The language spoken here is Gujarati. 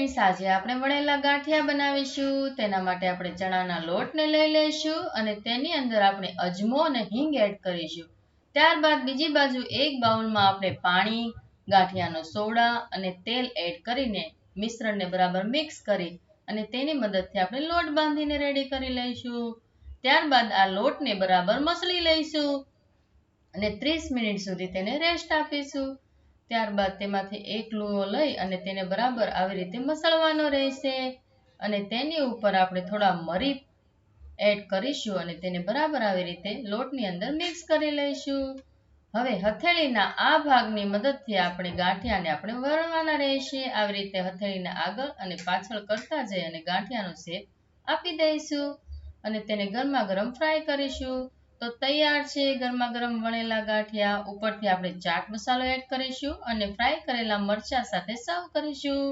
ફ્રેન્ડ્સ આજે આપણે વણેલા ગાંઠિયા બનાવીશું. તેના માટે આપણે ચણાના લોટને લઈ લઈશું અને તેની અંદર આપણે અજમો અને હિંગ એડ કરીશું. ત્યારબાદ બીજી બાજુ એક બાઉલમાં આપણે પાણી, ગાંઠિયાનો સોડા અને તેલ એડ કરીને મિશ્રણને બરાબર મિક્સ કરી અને તેની મદદથી આપણે લોટ બાંધીને રેડી કરી લઈશું. ત્યારબાદ આ લોટને બરાબર મસળી લઈશું અને ત્રીસ મિનિટ સુધી તેને રેસ્ટ આપીશું. ત્યારબાદ તેમાંથી એક લુઓ લઈ અને તેને બરાબર આવી રીતે મસળવાનો રહેશે. અને તેની ઉપર આપણે થોડા મરી એડ કરીશું અને તેને બરાબર આવી રીતે લોટની અંદર મિક્સ કરી લઈશું. હવે હથેળીના આ ભાગની મદદથી આપણે ગાંઠિયાને આપણે વળવાના રહેશે. આવી રીતે હથેળીના આગળ અને પાછળ કરતા જઈ અને ગાંઠિયાનો શેપ આપી દઈશું અને તેને ગરમા ગરમ ફ્રાય કરીશું. તો તૈયાર છે ગરમા ગરમ વણેલા ગાંઠિયા ઉપરથી આપણે ચાટ મસાલો એડ કરીશું અને ફ્રાય કરેલા મરચા સાથે સર્વ કરીશું.